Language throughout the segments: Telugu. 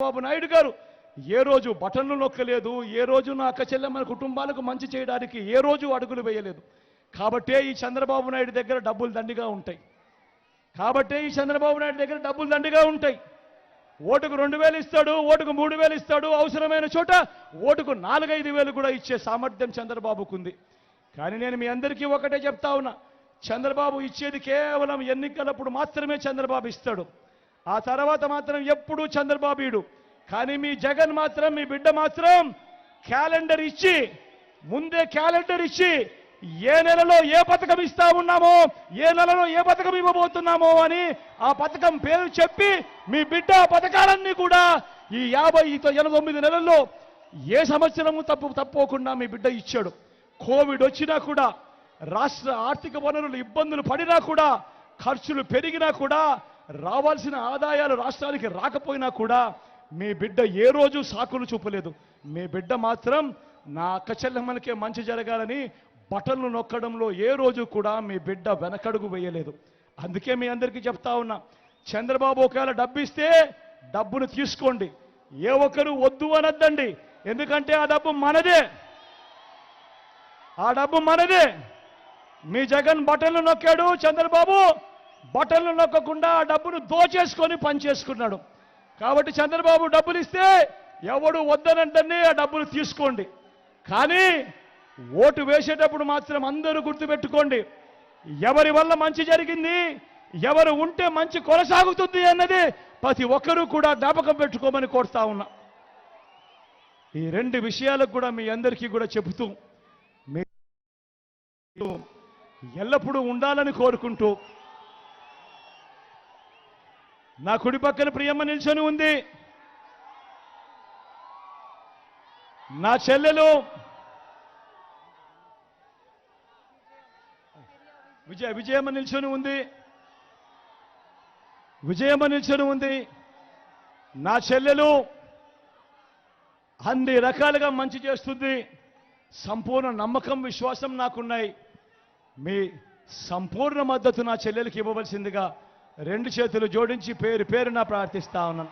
చంద్రబాబు నాయుడు గారు ఏ రోజు బటన్లు నొక్కలేదు ఏ రోజు నా అక్క చెల్లెమ్మల కుటుంబాలకు మంచి చేయడానికి ఏ రోజు అడుగులు వేయలేదు. కాబట్టే ఈ చంద్రబాబు నాయుడు దగ్గర డబ్బులు దండిగా ఉంటాయి. కాబట్టే ఈ చంద్రబాబు నాయుడు దగ్గర డబ్బులు దండిగా ఉంటాయి. ఓటుకు రెండు వేలు ఇస్తాడు ఓటుకు మూడు వేలు ఇస్తాడు అవసరమైన చోట ఓటుకు నాలుగైదు వేలు కూడా ఇచ్చే సామర్థ్యం చంద్రబాబుకు ఉంది. కానీ నేను మీ అందరికీ ఒకటే చెప్తా ఉన్నా చంద్రబాబు ఇచ్చేది కేవలం ఎన్నికలప్పుడు మాత్రమే చంద్రబాబు ఇస్తాడు. ఆ తర్వాత మాత్రం ఎప్పుడూ చంద్రబాబు ఇడు కానీ మీ జగన్ మాత్రం మీ బిడ్డ మాత్రం క్యాలెండర్ ఇచ్చి ముందే క్యాలెండర్ ఇచ్చి ఏ నెలలో ఏ పథకం ఇస్తా ఉన్నామో ఏ నెలలో ఏ పథకం ఇవ్వబోతున్నామో అని ఆ పథకం పేరు చెప్పి మీ బిడ్డ పథకాలన్నీ కూడా ఈ యాభై ఎనభై తొమ్మిది నెలల్లో ఏ సంవత్సరము తప్పు తప్పకుండా మీ బిడ్డ ఇచ్చాడు. కోవిడ్ వచ్చినా కూడా రాష్ట్ర ఆర్థిక వనరులు ఇబ్బందులు పడినా కూడా ఖర్చులు పెరిగినా కూడా రావాల్సిన ఆదాయాలు రాష్ట్రానికి రాకపోయినా కూడా మీ బిడ్డ ఏ రోజు సాకులు చూపలేదు. మీ బిడ్డ మాత్రం నా అక్క చెల్లెమ్మలకే మంచి జరగాలని బటన్లు నొక్కడంలో ఏ రోజు కూడా మీ బిడ్డ వెనకడుగు వేయలేదు. అందుకే మీ అందరికీ చెప్తా ఉన్నా చంద్రబాబు ఒకవేళ డబ్బు ఇస్తే డబ్బును తీసుకోండి. ఏ ఒక్కరు వద్దు అనద్దండి. ఎందుకంటే ఆ డబ్బు మనదే. ఆ డబ్బు మనదే. మీ జగన్ బటన్లు నొక్కాడు చంద్రబాబు. బటన్లు నొక్కకుండా ఆ డబ్బును దోచేసుకొని పనిచేసుకున్నాడు కాబట్టి చంద్రబాబు డబ్బులు ఇస్తే ఎవడు వద్దనంటనే ఆ డబ్బులు తీసుకోండి. కానీ ఓటు వేసేటప్పుడు మాత్రం అందరూ గుర్తుపెట్టుకోండి. ఎవరి వల్ల మంచి జరిగింది ఎవరు ఉంటే మంచి కొనసాగుతుంది అన్నది ప్రతి ఒక్కరూ కూడా జ్ఞాపకం పెట్టుకోమని కోరుతా ఉన్నా. ఈ రెండు విషయాలకు కూడా మీ అందరికీ కూడా చెబుతూ మీ ఎల్లప్పుడూ ఉండాలని కోరుకుంటూ నా కుడి పక్కన ప్రియమ్మ నిల్చొని ఉంది. నా చెల్లెలు. విజయ విజయమ్మ నిల్చొని ఉంది. విజయమ్మ నిల్చొని ఉంది. నా చెల్లెలు. అన్ని రకాలుగా మంచి చేస్తుంది. సంపూర్ణ నమ్మకం విశ్వాసం నాకున్నాయి. మీ సంపూర్ణ మద్దతు నా చెల్లెలకి ఇవ్వవలసిందిగా రెండు చేతులు జోడించి పేరు పేరున ప్రార్థిస్తా ఉన్నాను.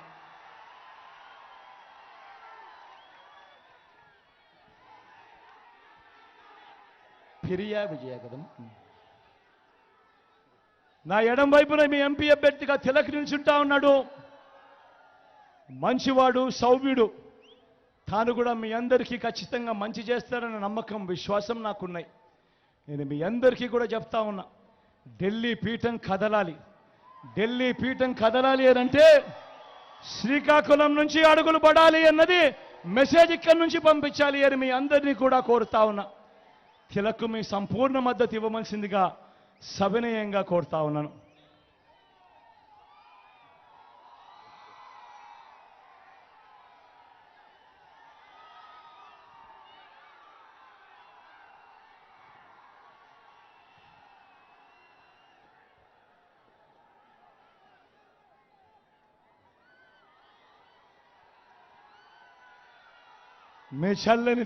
ఫిర్యా విజయ కదం నా ఎడం వైపున మీ ఎంపీ అభ్యర్థిగా తిలక్ నిల్చుంటా ఉన్నాడు. మంచివాడు సౌమ్యుడు. తాను కూడా మీ అందరికీ ఖచ్చితంగా మంచి చేస్తారన్న నమ్మకం విశ్వాసం నాకున్నాయి. నేను మీ అందరికీ కూడా చెప్తా ఉన్నా ఢిల్లీ పీఠం కదలాలి. ఢిల్లీ పీఠం కదలాలి అని అంటే శ్రీకాకుళం నుంచి అడుగులు పడాలి అన్నది మెసేజ్ ఇక్కడి నుంచి పంపించాలి అని మీ అందరినీ కూడా కోరుతా ఉన్నా. తిలకు మీ సంపూర్ణ మద్దతు ఇవ్వవలసిందిగా సవినయంగా కోరుతా ఉన్నాను. మీ చల్లని